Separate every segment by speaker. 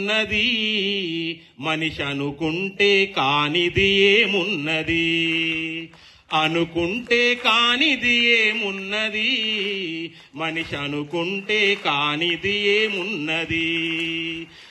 Speaker 1: ఉన్నది. మనిషి అనుకుంటే కానిది ఏమున్నది. అనుకుంటే కానిది ఏమున్నది. మనిషి అనుకుంటే కానిది ఏమున్నది.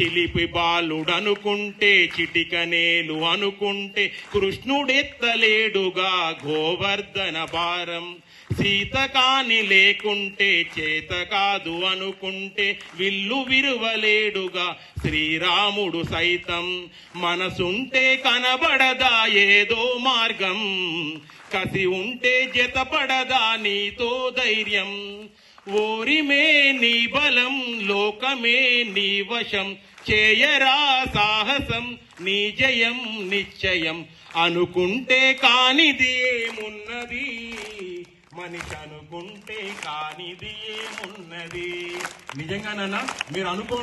Speaker 1: చిలిపి బాలుడనుకుంటే చిటికనేలు అనుకుంటే కృష్ణుడెత్తలేడుగా గోవర్ధన భారం. సీత కాని లేకుంటే చేత కాదు అనుకుంటే విల్లు విరువలేడుగా శ్రీరాముడు సైతం. మనసుంటే కనబడదా ఏదో మార్గం. కసి ఉంటే జతపడదా నీతో ధైర్యం. ఓరిమే నీ బలం లోకమే నీ వశం. చేయరా సాహసం నీ జయం నిశ్చయం. అనుకుంటే కానిది ఏమున్నది? మనిషి అనుకుంటే కానిది ఏమున్నది? నిజంగానన్నా మీరు అనుకోండి.